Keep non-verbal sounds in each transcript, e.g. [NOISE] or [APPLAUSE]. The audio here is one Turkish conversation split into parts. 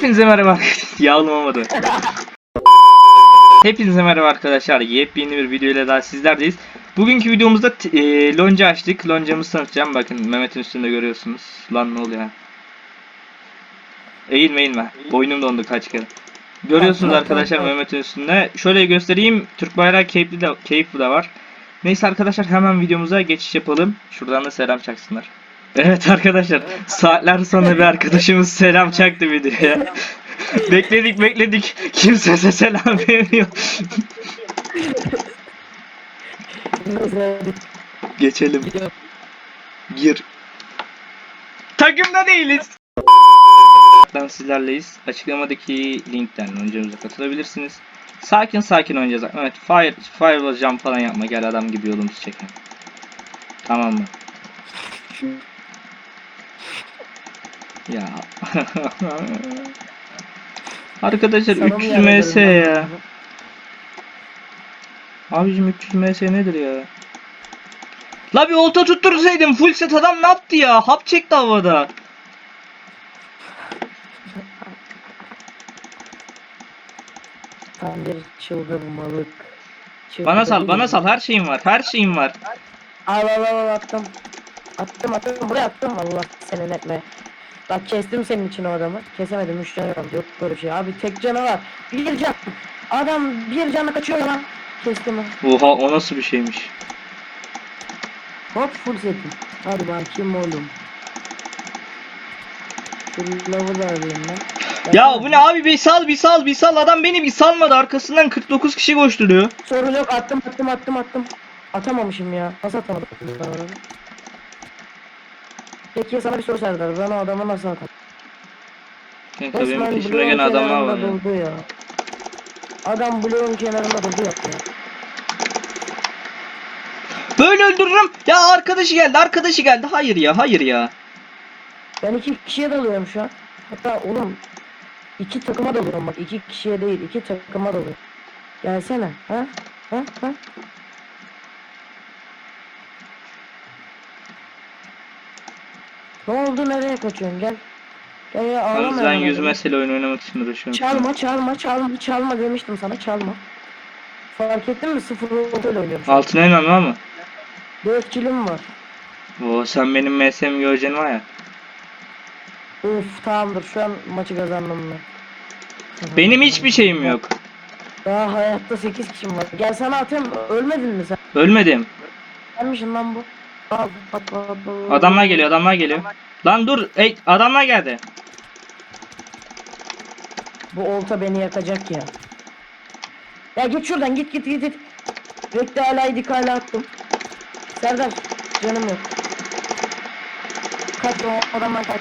Hepinize merhaba. [LAUGHS] Yağlım olmadı. Hepinize merhaba arkadaşlar. Yepyeni bir video ile daha sizlerdeyiz. Bugünkü videomuzda e, lonca açtık. Loncamızı tanıtacağım. Bakın Mehmet'in üstünde görüyorsunuz. Lan ne oluyor? Eğilme eğilme. Boynum dondu kaç kere. Görüyorsunuz arkadaşlar Mehmet'in üstünde. Şöyle göstereyim. Türk bayrağı keyifli de, keyifli de var. Neyse arkadaşlar hemen videomuza geçiş yapalım. Şuradan da selam çaksınlar. Evet arkadaşlar saatler sonra bir arkadaşımız selam çaktı videoya. bekledik bekledik. Kimse size selam vermiyor. Geçelim. Gir. Takımda değiliz. Ben sizlerleyiz. Açıklamadaki linkten oyuncumuza katılabilirsiniz. Sakin sakin oynayacağız. Evet, fire, fireball jump falan yapma. Gel adam gibi yolumuzu çekin. Tamam mı? Ya. [LAUGHS] Arkadaşlar Sana mı 300 yardım ms ya. ben? Abicim 300 ms nedir ya? La bir olta tuttursaydım full set adam ne yaptı ya? Hap çekti havada. Tam bir çıldırmalık. Bana sal, bana sal. Her şeyim var. Her şeyim var. Al al al al, attım. Attım attım buraya attım Allah senin etme. Bak kestim senin için o adamı. Kesemedim 3 canı kaldı. Yok böyle bir şey. Abi tek canı var. Bir can. Adam bir canı kaçıyor lan. Kestim onu. Oha o nasıl bir şeymiş? Hop full setim. Hadi bakayım oğlum. Şu lavı da alayım ben. Ya bu ne abi bir sal bir sal bir sal adam beni bir salmadı arkasından 49 kişi koşturuyor. Sorun yok attım attım attım attım. Atamamışım ya. Nasıl atamadım? Peki sana bir soru Serdar. Ben o adamı nasıl atarım? Kanka benim Resmen peşimde bloğun gene adamlar var kenarında ya. durdu ya. Adam bloğun kenarında durdu ya. Böyle öldürürüm. Ya arkadaşı geldi arkadaşı geldi. Hayır ya hayır ya. Ben iki kişiye dalıyorum şu an. Hatta oğlum iki takıma dalıyorum bak iki kişiye değil iki takıma dalıyorum. Gelsene ha ha ha. Ne oldu nereye kaçıyorsun gel. Gel ya ağlama. Ben ya. yüz mesele oyun oynamak için uğraşıyorum. Çalma çalma çalma çalma demiştim sana çalma. Fark ettin mi? Sıfır öyle oynuyorum. şu an. Altın elmem var mı? Dört kilim var. Oo sen benim MS'mi göreceksin var ya. Of tamamdır şu an maçı kazandım ben. Benim hiçbir şeyim yok. Daha hayatta 8 kişim var. Gel sana atayım ölmedin mi sen? Ölmedim. Gelmişsin lan bu. Adamlar geliyor adamlar geliyor. Lan dur ey adamlar geldi. Bu olta beni yakacak ya. Ya git şuradan git git git git. Bekle hala dik hala attım. Serdar canım yok. Kaç o adamdan kaç.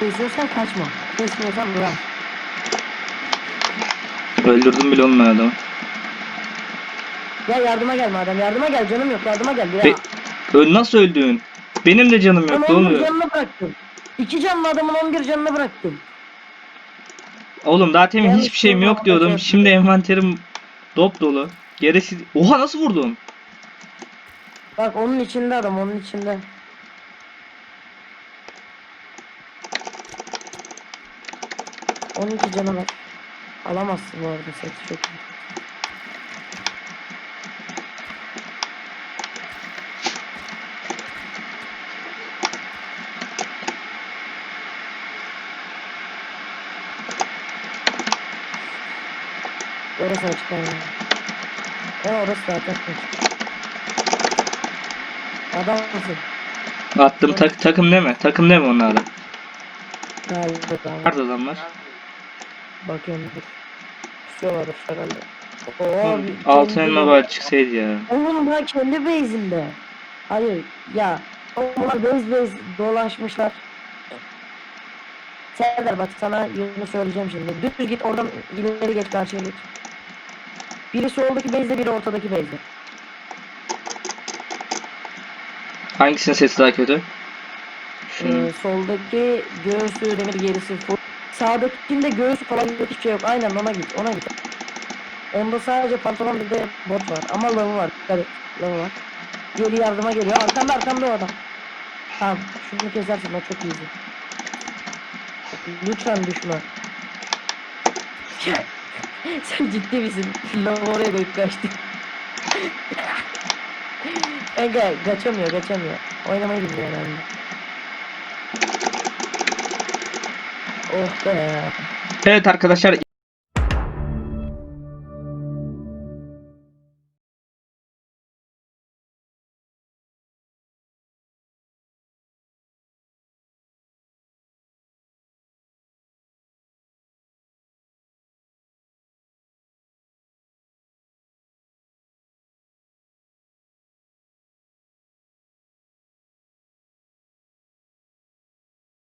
Kesiyorsan kaçma. Kesmiyorsan bırak. Öldürdüm bile ben adamı. Ya yardıma gel madem yardıma gel canım yok yardıma gel ya. Be Ö nasıl öldün? Benim de canım Ben yok ne 11 oluyor? canını bıraktım. İki canlı adamın 11 canını bıraktım. Oğlum daha temin Yanlış hiçbir şeyim yok diyordum. Şimdi envanterim dop dolu. Gerisi... Oha nasıl vurdum? Bak onun içinde adam onun içinde. Onun iki canı var. Alamazsın bu arada seti çok iyi. Orası açık aynen. Ya orası zaten açık. Adam mısın? Attım tak takım deme. Takım deme onlara. Galiba tamam. Nerede adamlar? Bakıyorum dur. Şuralar herhalde. Oo, bir- Altın kendi- elma var çıksaydı ya. Oğlum daha kendi base'inde. Hayır ya. Onlar base base dolaşmışlar. Serdar bak sana yolunu söyleyeceğim şimdi. Düz git oradan ileri geç karşıya geç. Biri soldaki base'de biri ortadaki base'de. Hangisinin sesi daha kötü? Ee, Şunun. soldaki göğsü demir gerisi full. Sağdakinde göğsü falan yok hiçbir şey yok. Aynen ona git ona git. Onda sadece pantolon bir de bot var. Ama lavı var. Et. Lavı var. Geri yardıma geliyor. Arkamda arkamda o adam. Tamam. Şunu kesersin o çok iyisin. Lütfen düşme. [LAUGHS] Sen ciddi misin? Lavı oraya koyup kaçtı. [LAUGHS] Ege kaçamıyor kaçamıyor. Oynamayı bilmiyor herhalde. Oh be. Evet arkadaşlar